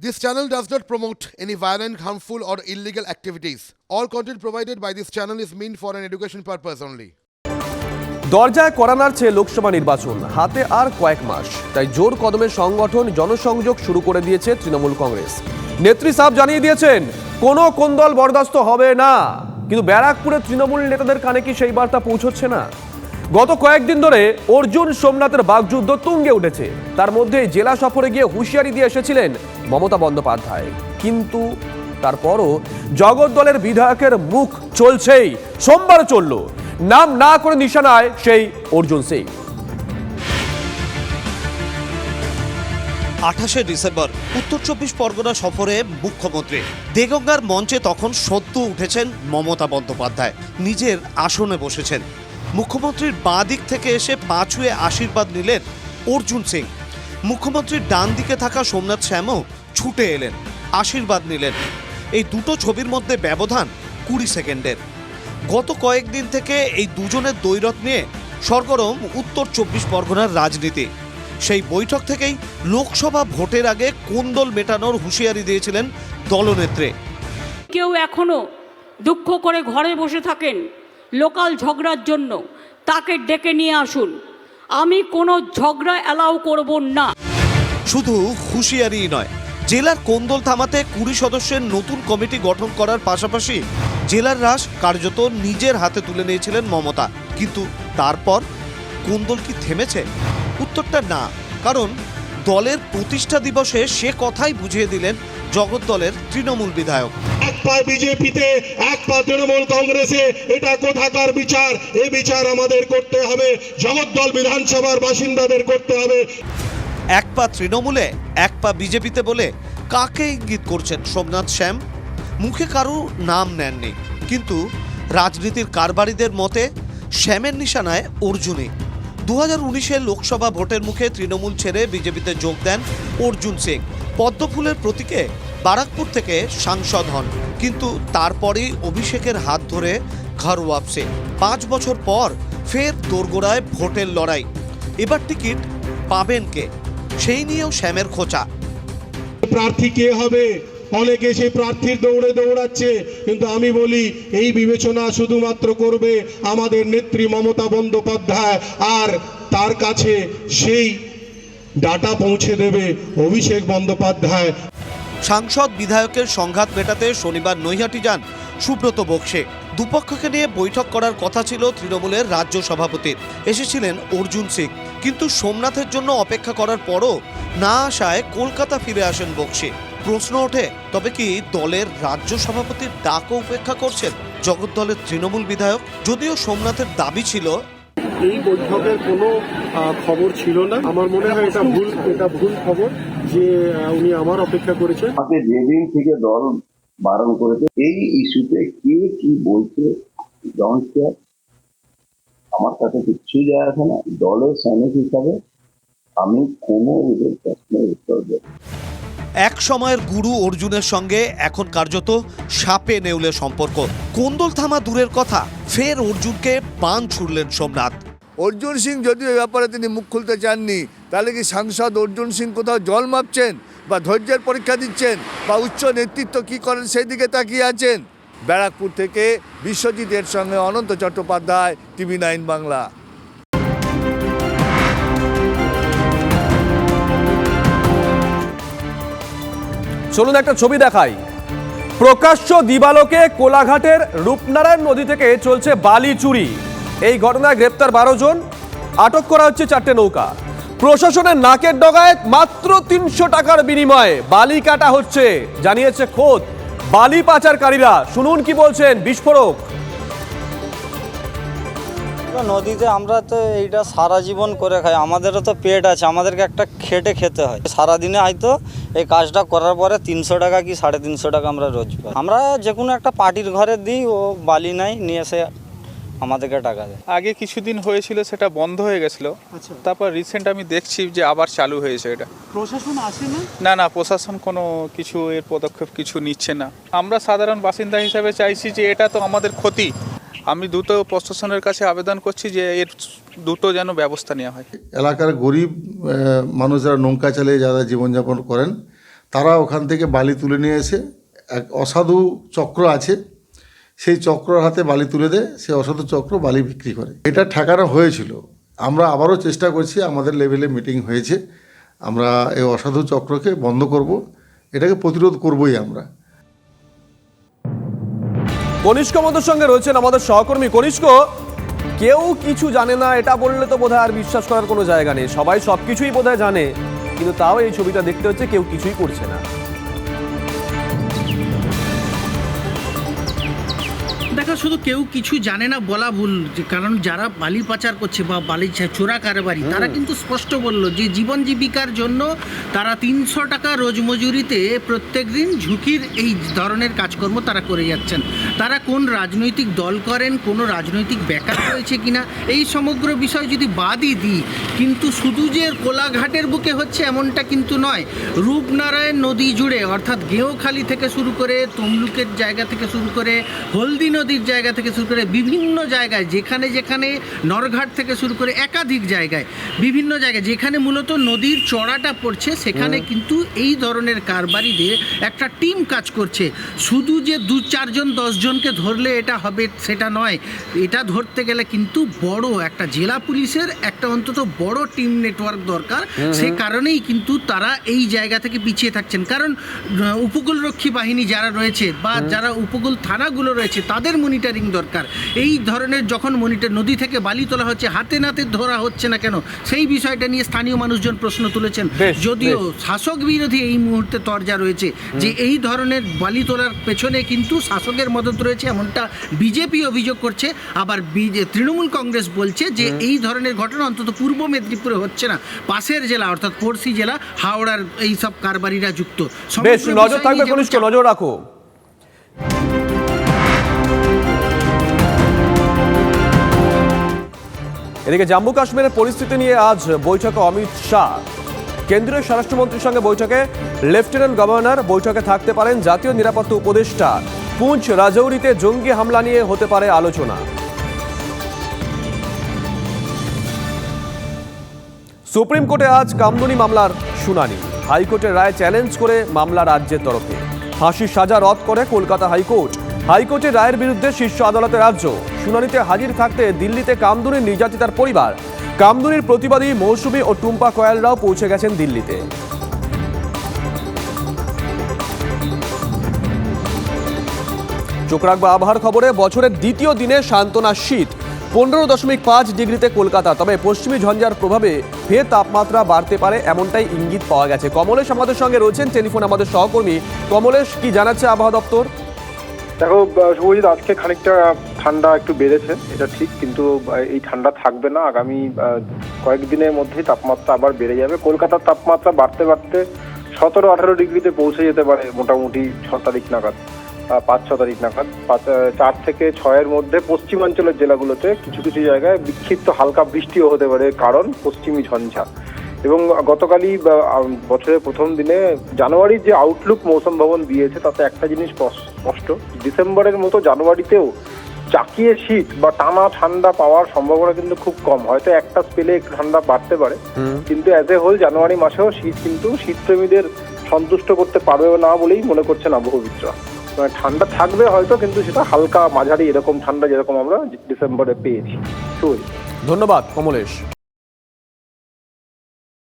This channel does not promote any violent, harmful, or illegal activities. All content provided by this channel is meant for an education purpose only. দরজায় করা নাড়ছে লোকসভা নির্বাচন হাতে আর কয়েক মাস তাই জোর কদমে সংগঠন জনসংযোগ শুরু করে দিয়েছে তৃণমূল কংগ্রেস নেত্রী সাহেব জানিয়ে দিয়েছেন কোনো কোন দল বরদাস্ত হবে না কিন্তু ব্যারাকপুরে তৃণমূল নেতাদের কানে কি সেই বার্তা পৌঁছচ্ছে না গত কয়েকদিন ধরে অর্জুন সোমনাথের বাগযুদ্ধ তুঙ্গে উঠেছে। তার মধ্যে জেলা সফরে গিয়ে হুঁশিয়ারি দিয়ে এসেছিলেন মমতা বন্দ্যোপাধ্যায়। কিন্তু তারপরও জগৎ দলের বিধায়কের মুখ চলছেই, সোমবার চলল। নাম না করে নিশানায় সেই অর্জুন সিং। আঠাশে ডিসেম্বর, উত্তর চব্বিশ পরগনা সফরে মুখ্যমন্ত্রী। দেগঙ্গার মঞ্চে তখন সদ্য উঠেছেন মমতা বন্দ্যোপাধ্যায়। নিজের আসনে বসেছেন। মুখ্যমন্ত্রীর বাঁ দিক থেকে এসে পা ছুঁয়ে আশীর্বাদ নিলেন অর্জুন সিং। মুখ্যমন্ত্রীর ডান দিকে থাকা সোমনাথ শ্যামও ছুটে এলেন, আশীর্বাদ নিলেন। এই দুটো ছবির মধ্যে ব্যবধান কুড়ি সেকেন্ডের। গত কয়েকদিন থেকে এই দুজনের দৈরত নিয়ে সরগরম উত্তর চব্বিশ পরগনার রাজনীতি। সেই বৈঠক থেকেই লোকসভা ভোটের আগে কোন্দল মেটানোর হুঁশিয়ারি দিয়েছিলেন দলনেত্রী। কেউ এখনও দুঃখ করে ঘরে বসে থাকেন। লোকাল ঝগড়ার জন্য তাকে ডেকে নিয়ে আসুন। আমি কোনো ঝগড়া অ্যালাউ করব না। শুধু হুঁশিয়ারিই নয়, জেলার কোন্দল থামাতে কুড়ি সদস্যের নতুন কমিটি গঠন করার পাশাপাশি জেলার রাস কার্যত নিজের হাতে তুলে নিয়েছিলেন মমতা। কিন্তু তারপর কোন্দল কি থেমেছে? উত্তরটা না, কারণ দলের প্রতিষ্ঠা দিবসে সে কথাই বুঝিয়ে দিলেন জগৎ দলের তৃণমূল বিধায়ক। পা বিজেপিতে এক পা তৃণমূল কংগ্রেসে, এটা কোথাকার বিচার? এই বিচার আমাদের করতে হবে। জগদ্দল বিধানসভার বাসিন্দাদের করতে হবে। এক পা তৃণমূলে এক পা বিজেপিতে বলে কাকে ইঙ্গিত করছেন সোমনাথ শ্যাম? মুখে কারও নাম নেননি, কিন্তু রাজনীতির কারবারিদের মতে শ্যামের নিশানায় অর্জুনই। দু হাজার লোকসভা ভোটের মুখে তৃণমূল ছেড়ে বিজেপিতে যোগ দেন অর্জুন সিং। পদ্মফুলের প্রতীকে বারাকপুর থেকে সাংসদ হন, কিন্তু তারপরেই অভিষেকের হাত ধরে ঘর ওয়াপসে। পাঁচ বছর পর ফের দোরগোড়ায় ভোটের লড়াই। এবার টিকিট পাবেন কে? সেই নিয়েও শ্যামের খোঁচা। প্রার্থী কে হবে? অনেকে সেই প্রার্থীর দৌড়ে দৌড়াচ্ছে? কিন্তু আমি বলি, এই বিবেচনা শুধুমাত্র করবে আমাদের নেত্রী মমতা বন্দ্যোপাধ্যায়। আর তার কাছে সেই ডাটা পৌঁছে দেবে অভিষেক বন্দ্যোপাধ্যায়। সাংসদ বিধায়কের সংঘাত মেটাতে শনিবার নৈহাটি যান সুব্রত বক্সে। দুপক্ষকে নিয়ে বৈঠক করার কথা ছিল তৃণমূলের রাজ্য সভাপতির এসেছিলেন অর্জুন সিং। কিন্তু সোমনাথের জন্য অপেক্ষা করার পরও না আসায় কলকাতা ফিরে আসেন বক্সি। প্রশ্ন ওঠে, তবে কি দলের রাজ্য সভাপতির ডাকও উপেক্ষা করছেন জগৎ দলের তৃণমূল বিধায়ক? যদিও সোমনাথের দাবি ছিল, এই বৈঠকের কোনো খবর ছিল না। আমার মনে হয় এটা ভুল এটা ভুল খবর। যে উনি আমার অপেক্ষা করেছেন। আমাকে যেদিন থেকে দল বারণ করেছে এই ইস্যুতে কে কি বলছে ডোন্ট কেয়ার আমার কাছে কিচ্ছুই যায় আসে না। দলের সৈনিক হিসাবে আমি কোনো এদের প্রশ্নের উত্তর দেব এক সময়ের গুরু অর্জুনের সঙ্গে এখন কার্যত সাপে নেউলে সম্পর্ক। কোন্দল থামা দূরের কথা ফের অর্জুনকে বান ছুড়লেন সোমনাথ। অর্জুন সিং যদিও এ ব্যাপারে তিনি মুখ খুলতে চাননি, তাহলে কি সাংসদ অর্জুন সিং কোথাও জল মাপছেন বা ধৈর্যের পরীক্ষা দিচ্ছেন বা উচ্চ নেতৃত্ব কি করেন সেই দিকে তাকিয়ে আছেন? ব্যারাকপুর থেকে বিশ্বজিতের সঙ্গে অনন্ত চট্টোপাধ্যায়, টিভি নাইন বাংলা। চলুন একটা ছবি দেখাই। প্রকাশ্য দিবালোকে কোলাঘাটের রূপনারায়ণ নদী থেকে চলছে বালি চুরি। এই ঘটনায় গ্রেপ্তার বারো জন, আটক করা হচ্ছে চারটে নৌকা। প্রশাসনের নাকের ডগায় মাত্র তিনশো টাকার বিনিময়ে বালি কাটা হচ্ছে, জানিয়েছে খোদ বালি পাচারকারীরা। শুনুন কি বলছেন বিস্ফোরক। নদীতে আমরা তো এইটা সারা জীবন করে খাই, আমাদেরও তো পেট আছে, আমাদেরকে একটা খেটে খেতে হয়। সারাদিনে হয়তো এই কাজটা করার পরে তিনশো টাকা কি সাড়ে তিনশো টাকা আমরা রোজ পাই। আমরা যে কোনো একটা পার্টির ঘরে দিই, ও বালি নাই নিয়ে এসে আমাদেরকে টাকা দেয়। আগে কিছুদিন হয়েছিল সেটা বন্ধ হয়ে গেছিল। তারপর রিসেন্ট আমি দেখছি যে আবার চালু হয়েছে এটা। প্রশাসন আসে না? না না প্রশাসন কোনো কিছু এর পদক্ষেপ কিছু নিচ্ছে না। আমরা সাধারণ বাসিন্দা হিসাবে চাইছি যে এটা তো আমাদের ক্ষতি। আমি দ্রুত প্রশাসনের কাছে আবেদন করছি যে এর দ্রুত যেন ব্যবস্থা নেওয়া হয়। এলাকার গরিব মানুষ যারা নৌকা চালিয়ে যারা জীবনযাপন করেন তারা ওখান থেকে বালি তুলে নিয়ে এসে এক অসাধু চক্র আছে। সেই চক্রর হাতে বালি তুলে দেয় সে অসাধু চক্র বালি বিক্রি করে। এটা ঠেকানো হয়েছিল। আমরা আবারও চেষ্টা করছি, আমাদের লেভেলে মিটিং হয়েছে। আমরা এই অসাধু চক্রকে বন্ধ করব। এটাকে প্রতিরোধ করবই আমরা। কনিষ্ক আমাদের সঙ্গে রয়েছেন আমাদের সহকর্মী। কনিষ্ক, কেউ কিছু জানে না, এটা বললে তো বোধহয় আর বিশ্বাস করার কোনো জায়গা নেই। সবাই সব কিছুই বোধহয় জানে, কিন্তু তাও এই ছবিটা দেখতে হচ্ছে কেউ কিছুই করছে না। the দেখো শুধু কেউ কিছু জানে না বলা ভুল যে কারণ যারা বালি পাচার করছে বা বালি চোরা কারবারি তারা কিন্তু স্পষ্ট বলল যে জীবন জীবিকার জন্য তারা তিনশো টাকা রোজ মজুরিতে প্রত্যেক দিন ঝুঁকির এই ধরনের কাজকর্ম তারা করে যাচ্ছেন। তারা কোন রাজনৈতিক দল করেন কোনো রাজনৈতিক ব্যাকআপ রয়েছে কিনা এই সমগ্র বিষয় যদি বাদই দিই কিন্তু শুধু যে কোলাঘাটের বুকে হচ্ছে এমনটা কিন্তু নয়। রূপনারায়ণ নদী জুড়ে অর্থাৎ গেঁওখালি থেকে শুরু করে তমলুকের জায়গা থেকে শুরু করে হলদি নদীর জায়গা থেকে শুরু করে বিভিন্ন জায়গায় যেখানে যেখানে নরঘাট থেকে শুরু করে একাধিক জায়গায় বিভিন্ন জায়গায় যেখানে মূলত নদীর চড়াটা পড়ছে সেখানে কিন্তু এই ধরনের কারবারিদের একটা টিম কাজ করছে। শুধু যে দু চারজন দশজনকে ধরলে এটা হবে সেটা নয়। এটা ধরতে গেলে কিন্তু বড় একটা জেলা পুলিশের একটা অন্তত বড় টিম নেটওয়ার্ক দরকার। সে কারণেই কিন্তু তারা এই জায়গা থেকে পিছিয়ে থাকছেন। কারণ উপকূলরক্ষী বাহিনী যারা রয়েছে বা যারা উপকূল থানাগুলো রয়েছে তাদের মনিটরিং দরকার। এই ধরনের যখন মনিটর নদী থেকে বালি তোলা হচ্ছে হাতে নাতে ধরা হচ্ছে না কেন? সেই বিষয়টা নিয়ে স্থানীয় মানুষজন প্রশ্ন তুলেছেন। যদিও শাসক বিরোধী এই মুহূর্তে তরজা রয়েছে যে এই ধরনের বালি তোলার পেছনে কিন্তু শাসকের মদত রয়েছে এমনটা বিজেপি অভিযোগ করছে। আবার তৃণমূল কংগ্রেস বলছে যে এই ধরনের ঘটনা অন্তত পূর্ব মেদিনীপুরে হচ্ছে না পাশের জেলা অর্থাৎ পড়শি জেলা হাওড়ার এই সব কারবারিরা যুক্ত। বেশ নজর থাকবে নজর রাখো। এদিকে জম্মু কাশ্মীরের পরিস্থিতি নিয়ে আজ বৈঠকে অমিত শাহ। কেন্দ্রীয় স্বরাষ্ট্রমন্ত্রীর সঙ্গে বৈঠকে লেফটেন্যান্ট গভর্নর বৈঠকে থাকতে পারেন জাতীয় নিরাপত্তা উপদেষ্টা পুঞ্চ রাজৌরিতে জঙ্গি হামলা নিয়ে হতে পারে আলোচনা। সুপ্রিম কোর্টে আজ কামদুনি মামলার শুনানি। হাইকোর্টের রায় চ্যালেঞ্জ করে মামলা রাজ্যের তরফে। ফাঁসির সাজা রদ করে কলকাতা হাইকোর্ট। হাইকোর্টের রায়ের বিরুদ্ধে শীর্ষ আদালতে রাজ্য। শুনানিতে হাজির থাকতে দিল্লিতে কামদুনির নির্যাতিতার পরিবার। কামদুনির প্রতিবাদী মৌসুমী ও টুম্পা কয়ালরাও পৌঁছে গেছেন দিল্লিতে। চোখ রাখব আবহাওয়ার খবরে, বছরের দ্বিতীয় দিনে সান্ত্বনা শীত। পনেরো দশমিক পাঁচ ডিগ্রিতে কলকাতা, তবে পশ্চিমী ঝঞ্ঝার প্রভাবে ফের তাপমাত্রা বাড়তে পারে এমনটাই ইঙ্গিত পাওয়া গেছে। কমলেশ আমাদের সঙ্গে রয়েছেন, টেলিফোন আমাদের সহকর্মী কমলেশ, কি জানাচ্ছে আবহাওয়া দপ্তর? দেখো শুভজিৎ আজকে খানিকটা ঠান্ডা একটু বেড়েছে, এটা ঠিক, কিন্তু এই ঠান্ডা থাকবে না। আগামী কয়েকদিনের মধ্যেই তাপমাত্রা আবার বেড়ে যাবে। কলকাতার তাপমাত্রা বাড়তে বাড়তে সতেরো, আঠারো ডিগ্রিতে পৌঁছে যেতে পারে মোটামুটি ছ তারিখ নাগাদ পাঁচ, ছ তারিখ নাগাদ। চার থেকে ছয়ের মধ্যে পশ্চিমাঞ্চলের জেলাগুলোতে কিছু কিছু জায়গায় বিক্ষিপ্ত হালকা বৃষ্টিও হতে পারে, কারণ পশ্চিমী ঝঞ্ঝা। এবং গতকালই বছরের প্রথম দিনে জানুয়ারির যে আউটলুক মৌসুম ভবন দিয়েছে তাতে একটা জিনিস স্পষ্ট। ডিসেম্বরের মতো জানুয়ারিতেও চাকিয়ে শীত বা টানা ঠান্ডা পাওয়ার সম্ভাবনা কিন্তু খুব কম। হয়তো একটা স্পেলে একটু ঠান্ডা বাড়তে পারে। কিন্তু অ্যাজ এ হোল জানুয়ারি মাসেও শীত কিন্তু শীতপ্রেমীদের সন্তুষ্ট করতে পারবে না বলেই মনে করছেন আবহবিদরা মানে ঠান্ডা থাকবে হয়তো কিন্তু সেটা হালকা মাঝারি এরকম ঠান্ডা যেরকম আমরা ডিসেম্বরে পেয়েছি। ধন্যবাদ কমলেশ।